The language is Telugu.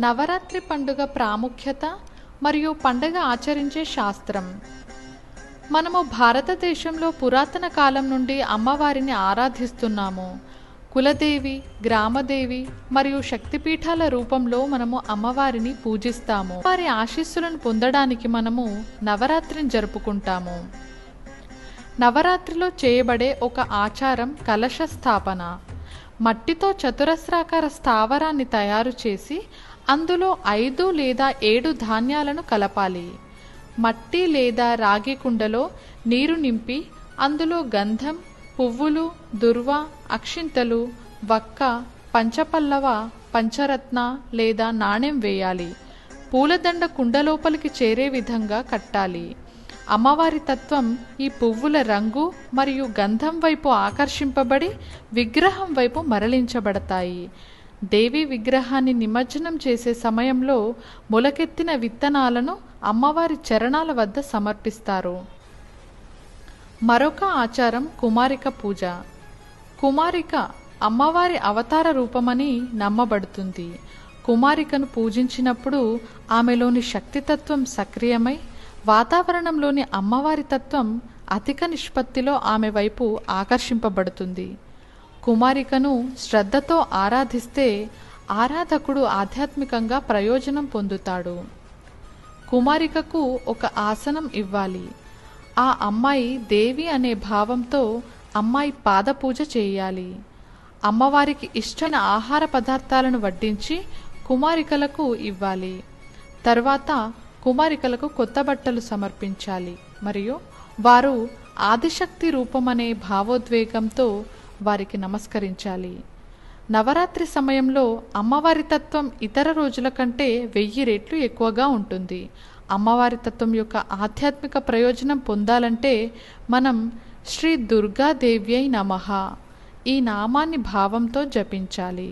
నవరాత్రి పండుగ ప్రాముఖ్యత మరియు పండుగ ఆచరించే శాస్త్రం. మనము భారతదేశంలో పురాతన కాలం నుండి అమ్మవారిని ఆరాధిస్తున్నాము. కులదేవి గ్రామదేవి మరియు శక్తిపీఠాల రూపంలో మనము అమ్మవారిని పూజిస్తాము. వారి ఆశీస్సులను పొందడానికి మనము నవరాత్రిని జరుపుకుంటాము. నవరాత్రిలో చేయబడే ఒక ఆచారం కలశ స్థాపన. మట్టితో చతురస్రాకార స్థావరాన్ని తయారు చేసి అందులో ఐదు లేదా ఏడు ధాన్యాలను కలపాలి. మట్టి లేదా రాగి కుండలో నీరు నింపి అందులో గంధం పువ్వులు దుర్వ అక్షింతలు వక్క పంచపల్లవ పంచరత్న లేదా నాణెం వేయాలి. పూలదండ కుండ లోపలికి చేరే విధంగా కట్టాలి. అమ్మవారి తత్వం ఈ పువ్వుల రంగు మరియు గంధం వైపు ఆకర్షింపబడి విగ్రహం వైపు మరలించబడతాయి. దేవి విగ్రహాన్ని నిమజ్జనం చేసే సమయంలో మొలకెత్తిన విత్తనాలను అమ్మవారి చరణాల వద్ద సమర్పిస్తారు. మరొక ఆచారం కుమారిక పూజ. కుమారిక అమ్మవారి అవతార రూపమని నమ్మబడుతుంది. కుమారికను పూజించినప్పుడు ఆమెలోని శక్తితత్వం సక్రియమై వాతావరణంలోని అమ్మవారి తత్వం అధిక నిష్పత్తిలో ఆమె వైపు ఆకర్షింపబడుతుంది. కుమారికను శ్రద్ధతో ఆరాధిస్తే ఆరాధకుడు ఆధ్యాత్మికంగా ప్రయోజనం పొందుతాడు. కుమారికకు ఒక ఆసనం ఇవ్వాలి. ఆ అమ్మాయి దేవి అనే భావంతో అమ్మాయి పాదపూజ చేయాలి. అమ్మవారికి ఇష్టమైన ఆహార పదార్థాలను వడ్డించి కుమారికలకు ఇవ్వాలి. తర్వాత కుమారికలకు కొత్త బట్టలు సమర్పించాలి. మరియు వారు ఆదిశక్తి రూపమనే భావోద్వేగంతో వారికి నమస్కరించాలి. నవరాత్రి సమయంలో అమ్మవారి తత్వం ఇతర రోజుల కంటే వెయ్యి రెట్లు ఎక్కువగా ఉంటుంది. అమ్మవారి తత్వం యొక్క ఆధ్యాత్మిక ప్రయోజనం పొందాలంటే మనం శ్రీ దుర్గాదేవ్యై నమః ఈ నామాన్ని భావంతో జపించాలి.